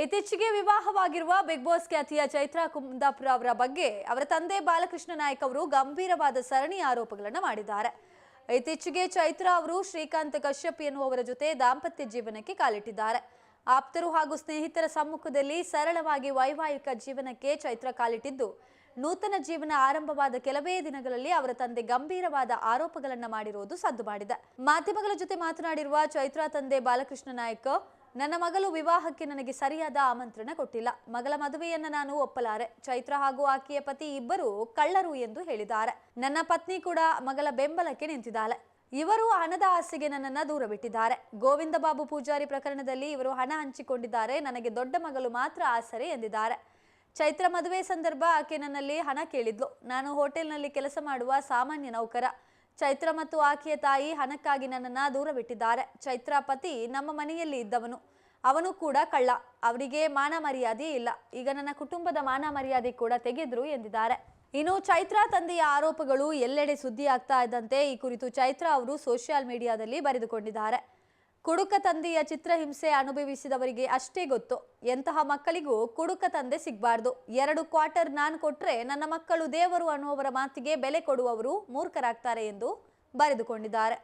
ಇತ್ತೀಚೆಗೆ ವಿವಾಹವಾಗಿರುವ big boss ಖ್ಯಾತಿಯ ಚೈತ್ರಾ ಕುಂದಾಪುರ ಅವರ ಬಗ್ಗೆ ಅವರ ತಂದೆ ಬಾಲಕೃಷ್ಣ ನಾಯಕ್ ಅವರು ಗಂಭೀರವಾದ ಸರಣಿ ಆರೋಪಗಳನ್ನು ಮಾಡಿದ್ದಾರೆ. ಇತ್ತೀಚೆಗೆ ಚೈತ್ರಾ ಅವರು ಶ್ರೀಕಾಂತ್ ಕಶ್ಯಪ್ ಎನ್ನುವವರ ಜೊತೆ ದಾಂಪತ್ಯ ಜೀವನಕ್ಕೆ ಕಾಲಿಟ್ಟಿದ್ದಾರೆ. ಆಪ್ತರು ಹಾಗೂ ಸ್ನೇಹಿತರ ಸಮ್ಮುಖದಲ್ಲಿ ಸರಳವಾಗಿ ವೈವಾಹಿಕ ಜೀವನಕ್ಕೆ ಚೈತ್ರಾ ಕಾಲಿಟ್ಟಿದ್ದು, ನೂತನ ಜೀವನ ಆರಂಭವಾದ ಕೆಲವೇ ದಿನಗಳಲ್ಲಿ ಅವರ ತಂದೆ ಗಂಭೀರವಾದ ಆರೋಪಗಳನ್ನು ಮಾಡಿರುವುದು ಸದ್ದು ಮಾಡಿದೆ. ಮಾಧ್ಯಮಗಳ ಜೊತೆ ಮಾತನಾಡಿರುವ ಚೈತ್ರಾ ತಂದೆ ಬಾಲಕೃಷ್ಣ ನಾಯ್ಕ ನನ್ನ ಮಗಳು ವಿವಾಹಕ್ಕೆ ನನಗೆ ಸರಿಯಾದ ಆಮಂತ್ರಣ ಕೊಟ್ಟಿಲ್ಲ. ಮಗಳ ಮದುವೆಯನ್ನ ನಾನು ಒಪ್ಪಲಾರೆ. ಚೈತ್ರ ಹಾಗೂ ಆಕೆಯ ಪತಿ ಇಬ್ಬರು ಕಳ್ಳರು ಎಂದು ಹೇಳಿದ್ದಾರೆ. ನನ್ನ ಪತ್ನಿ ಕೂಡ ಮಗಳ ಬೆಂಬಲಕ್ಕೆ ನಿಂತಿದ್ದಾಳೆ. ಇವರು ಹಣದ ಆಸೆಗೆ ನನ್ನನ್ನ ದೂರ ಬಿಟ್ಟಿದ್ದಾರೆ ಗೋವಿಂದ ಬಾಬು ಪೂಜಾರಿ ಪ್ರಕರಣದಲ್ಲಿ ಇವರು ಹಣ ಹಂಚಿಕೊಂಡಿದ್ದಾರೆ. ನನಗೆ ದೊಡ್ಡ ಮಗಳು ಮಾತ್ರ ಆಸರೆ ಎಂದಿದ್ದಾರೆ. ಚೈತ್ರ ಮದುವೆ ಸಂದರ್ಭ ಆಕೆ ನನ್ನಲ್ಲಿ ಹಣ ಕೇಳಿದ್ಲು. ನಾನು ಹೋಟೆಲ್ನಲ್ಲಿ ಕೆಲಸ ಮಾಡುವ ಸಾಮಾನ್ಯ ನೌಕರ. ಚೈತ್ರ ಮತ್ತು ಆಕೆಯ ತಾಯಿ ಹಣಕ್ಕಾಗಿ ನನ್ನನ್ನ ದೂರವಿಟ್ಟಿದ್ದಾರೆ. ಚೈತ್ರ ಪತಿ ನಮ್ಮ ಮನೆಯಲ್ಲಿ ಇದ್ದವನು. ಅವನು ಕೂಡ ಕಳ್ಳ. ಅವರಿಗೆ ಮಾನ ಮರ್ಯಾದೆ ಇಲ್ಲ. ಈಗ ನನ್ನ ಕುಟುಂಬದ ಮಾನ ಮರ್ಯಾದೆ ಕೂಡ ತೆಗೆದ್ರು ಎಂದಿದ್ದಾರೆ. ಇನ್ನು ಚೈತ್ರ ತಂದೆಯ ಆರೋಪಗಳು ಎಲ್ಲೆಡೆ ಸುದ್ದಿ ಆಗ್ತಾ ಇದ್ದಂತೆ ಈ ಕುರಿತು ಚೈತ್ರ ಅವರು ಸೋಷಿಯಲ್ ಮೀಡಿಯಾದಲ್ಲಿ ಬರೆದುಕೊಂಡಿದ್ದಾರೆ. ಕುಡುಕ ತಂದೆಯ ಚಿತ್ರಹಿಂಸೆ ಅನುಭವಿಸಿದವರಿಗೆ ಅಷ್ಟೇ ಗೊತ್ತು. ಎಂತಹ ಮಕ್ಕಳಿಗೂ ಕುಡುಕ ತಂದೆ ಸಿಗಬಾರ್ದು. ಎರಡು ಕ್ವಾರ್ಟರ್ ನಾನು ಕೊಟ್ಟರೆ ನನ್ನ ಮಕ್ಕಳು ದೇವರು ಅನ್ನುವವರ ಮಾತಿಗೆ ಬೆಲೆ ಕೊಡುವವರು ಮೂರ್ಖರಾಗ್ತಾರೆ ಎಂದು ಬರೆದುಕೊಂಡಿದ್ದಾರೆ.